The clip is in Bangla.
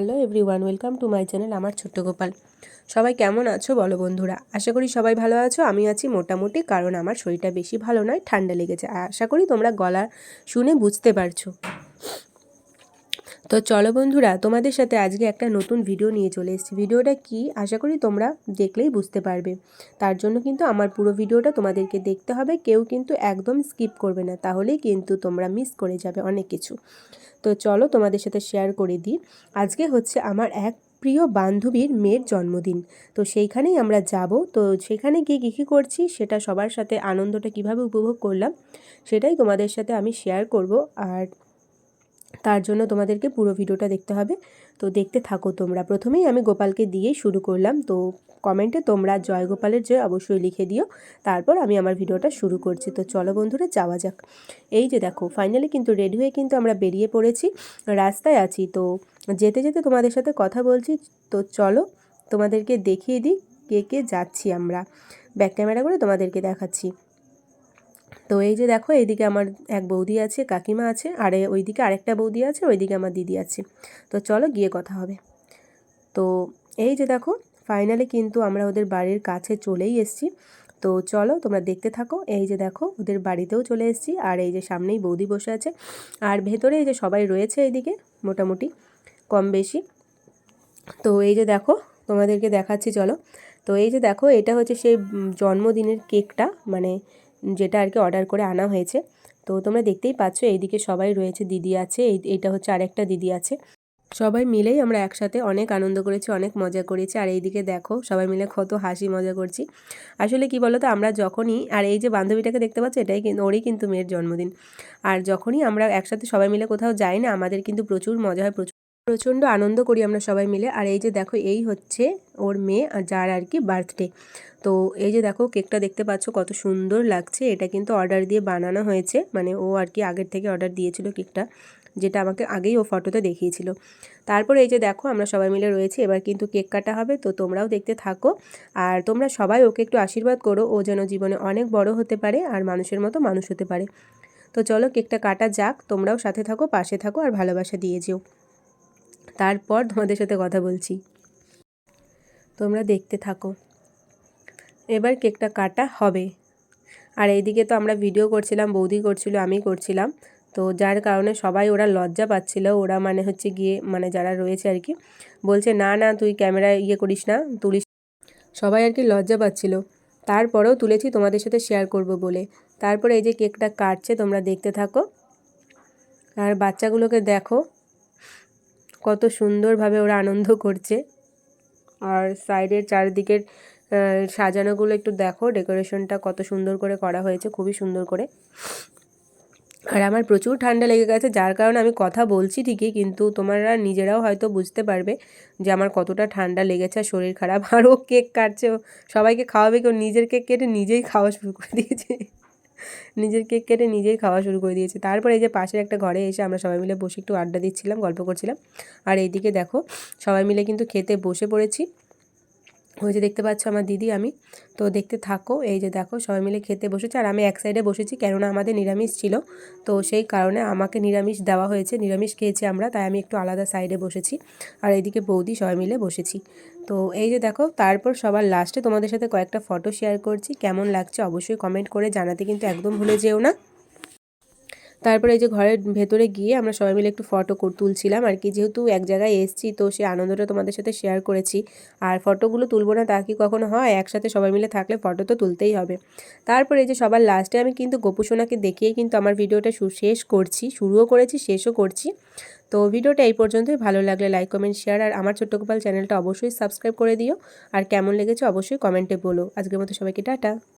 Hello everyone welcome to my channel আমার ছোট্ট গোপাল। সবাই কেমন আছো বলো বন্ধুরা? আশা করি সবাই ভালো আছো আমি আছি মোটামুটি, কারণ আমার শরীরটা বেশি ভালো নয়, ঠান্ডা লেগেছে। আশা করি তোমরা গলা শুনে বুঝতে পারছ। তো চলো বন্ধুরা, তোমাদের সাথে আজকে একটা নতুন ভিডিও নিয়ে চলে এসেছি। ভিডিওটা কি? আশা করি তোমরা দেখলেই বুঝতে পারবে। তার জন্য কিন্তু আমার পুরো ভিডিওটা তোমাদেরকে দেখতে হবে। কেউ কিন্তু একদম স্কিপ করবে না, তাহলেই কিন্তু তোমরা মিস করে যাবে অনেক কিছু। তো চলো তোমাদের সাথে শেয়ার করে দিই। আজকে হচ্ছে আমার এক প্রিয় বান্ধবীর মেয়ের জন্মদিন। তো সেইখানেই আমরা যাব। তো সেখানে গিয়ে কী কী করছি, সেটা সবার সাথে আনন্দটা কীভাবে উপভোগ করলাম, সেটাই তোমাদের সাথে আমি শেয়ার করব। আর তার জন্য তোমাদেরকে পুরো ভিডিওটা দেখতে হবে। তো দেখতে থাকো তোমরা। প্রথমেই আমি গোপালকে দিয়েই শুরু করলাম। তো কমেন্টে তোমরা জয় গোপালের জয় অবশ্যই লিখে দিও। তারপর আমি আমার ভিডিওটা শুরু করছি। তো চলো বন্ধুরা, যাওয়া যাক। এই যে দেখো ফাইনালি কিন্তু রেডি হয়ে কিন্তু আমরা বেরিয়ে পড়েছি। রাস্তায় আছি। তো যেতে যেতে তোমাদের সাথে কথা বলছি। তো চলো তোমাদেরকে দেখিয়ে দিই কে কে যাচ্ছি আমরা। ব্যাক ক্যামেরা করে তোমাদেরকে দেখাচ্ছি। তো এই যে দেখো এইদিকে আমার এক বৌদি আছে, কাকিমা আছে, আর ওইদিকে আরেকটা বৌদি আছে, ওইদিকে আমার দিদি আছে। তো চলো গিয়ে কথা হবে। তো এই যে দেখো ফাইনালি কিন্তু আমরা ওদের বাড়ির কাছে চলেই এসেছি। তো চলো তোমরা দেখতে থাকো, এই যে দেখো, ওদের বাড়িতেও চলে এসেছি, আর এই যে সামনেই বৌদি বসে আছে। আর ভেতরে এই যে সবাই রয়েছে এইদিকে মোটামুটি কম বেশি। তো এই যে দেখো, তোমাদেরকে দেখাচ্ছি, চলো। তো এই যে দেখো, এটা হচ্ছে সেই জন্মদিনের কেকটা মানে যেটা আর কি অর্ডার করে আনা হয়েছে। তো তোমরা দেখতেই পাচ্ছ, এইদিকে সবাই রয়েছে, দিদি আছে, এই এইটা হচ্ছে আরেকটা দিদি আছে। সবাই মিলেই আমরা একসাথে অনেক আনন্দ করেছি, অনেক মজা করেছি। আর এইদিকে দেখো, সবাই মিলে কত হাসি মজা করছি। আসলে কি বলো তো আমরা যখনই, আর এই যে বান্ধবীটাকে দেখতে পাচ্ছ, এটাই কিন্তু ওরই কিন্তু মেয়ের জন্মদিন। আর যখনই আমরা একসাথে সবাই মিলে কোথাও যাই না, আমাদের কিন্তু প্রচুর মজা হয়, প্রচুর প্রচণ্ড আনন্দ করি আমরা সবাই মিলে। আর এই যে দেখো, এই হচ্ছে ওর মেয়ে আর যার আর কি বার্থডে তো এই যে দেখো, কেকটা দেখতে পাচ্ছ কত সুন্দর লাগছে। এটা কিন্তু অর্ডার দিয়ে বানানো হয়েছে। মানে ও আর কি আগের থেকে অর্ডার দিয়েছিল কেকটা, যেটা আমাকে আগেই ও ফটোতে দেখিয়েছিল। তারপর এই যে দেখো, আমরা সবাই মিলে রয়েছি। এবার কিন্তু কেক কাটা হবে, তো তোমরাও দেখতে থাকো। আর তোমরা সবাই ওকে একটু আশীর্বাদ করো। ও যেন জীবনে অনেক বড় হতে পারে আর মানুষের মতো মানুষ হতে পারে। তো চলো, কেকটা কাটা যাক। তোমরাও সাথে থাকো, পাশে থাকো আর ভালোবাসা দিয়ে যেও। তারপর তোমাদের সাথে কথা বলছি। তোমরা দেখতে থাকো। এবার কেকটা কাটা হবে। আর এইদিকে তো আমরা ভিডিও করছিলাম, বৌদি করছিল, আমি করছিলাম। তো যার কারণে সবাই ওরা লজ্জা পাচ্ছিল। ওরা মানে হচ্ছে গিয়ে মানে যারা রয়েছে আর কি, বলছে, না না, তুই ক্যামেরা ইয়ে করিস না, তুলিস সবাই আর কি লজ্জা পাচ্ছিল। তারপরেও তুলেছি তোমাদের সাথে শেয়ার করব বলে। তারপরে এই যে কেকটা কাটছে, তোমরা দেখতে থাকো। আর বাচ্চাগুলোকে দেখো। কত সুন্দরভাবে ওরা আনন্দ করছে। আর সাইডের চারিদিকের সাজানোগুলো একটু দেখো, ডেকোরেশনটা কত সুন্দর করে করা হয়েছে, খুবই সুন্দর করে। আর আমার প্রচুর ঠান্ডা লেগে গেছে, যার কারণে আমি কথা বলছি ঠিকই, কিন্তু তোমরা নিজেরাও হয়তো বুঝতে পারবে যে আমার কতটা ঠান্ডা লেগেছে, আর শরীর খারাপ। আরও কেক কাটছে সবাইকে খাওয়াবে, কেউ নিজের কেক কেটে নিজেই খাওয়া শুরু করে দিয়েছে। নিজের কেক কেটে নিজেই খাওয়া শুরু করে দিয়েছে। তারপরে এই যে পাশের একটা ঘরে এসে আমরা সবাই মিলে বসে একটু আড্ডা দিচ্ছিলাম, গল্প করছিলাম। আর এইদিকে দেখো, সবাই মিলে কিন্তু খেতে বসে পড়েছি। ওই যে দেখতে পাচ্ছ আমার দিদি, আমি। তো দেখতে থাকো, এই যে দেখো, সবাই মিলে খেতে বসেছে। আর আমি এক সাইডে বসেছি, কেননা আমাদের নিরামিষ ছিল। তো সেই কারণে আমাকে নিরামিষ দেওয়া হয়েছে, নিরামিষ খেয়েছি আমরা, তাই আমি একটু আলাদা সাইডে বসেছি। আর এইদিকে বৌদি, সবাই মিলে বসেছি। তো এই যে দেখো, তারপর সবার লাস্টে তোমাদের সাথে কয়েকটা ফটো শেয়ার করছি। কেমন লাগছে অবশ্যই কমেন্ট করে জানাতে কিন্তু একদম ভুলে যেও না। তারপরে এই যে ঘরের ভেতরে গিয়ে আমরা সবাই মিলে একটু ফটো তুলছিলাম। আর কি যেহেতু এক জায়গায় এসছি, তো সেই আনন্দটা তোমাদের সাথে শেয়ার করেছি। আর ফটোগুলো তুলবো না তা কি কখনো হয়? একসাথে সবাই মিলে থাকলে ফটো তো তুলতেই হবে। তারপরে এই যে সবার লাস্টে আমি কিন্তু গোপুসোনাকে দেখিয়ে কিন্তু আমার ভিডিওটা শেষ করছি, শুরুও করেছি, শেষও করছি। তো ভিডিওটা এই পর্যন্তই। ভালো লাগলে লাইক কমেন্ট শেয়ার আর আমার ছোট্ট গোপাল চ্যানেলটা অবশ্যই সাবস্ক্রাইব করে দিও। আর কেমন লেগেছে অবশ্যই কমেন্টে বলো। আজকের মতো সবাইকে টাটা।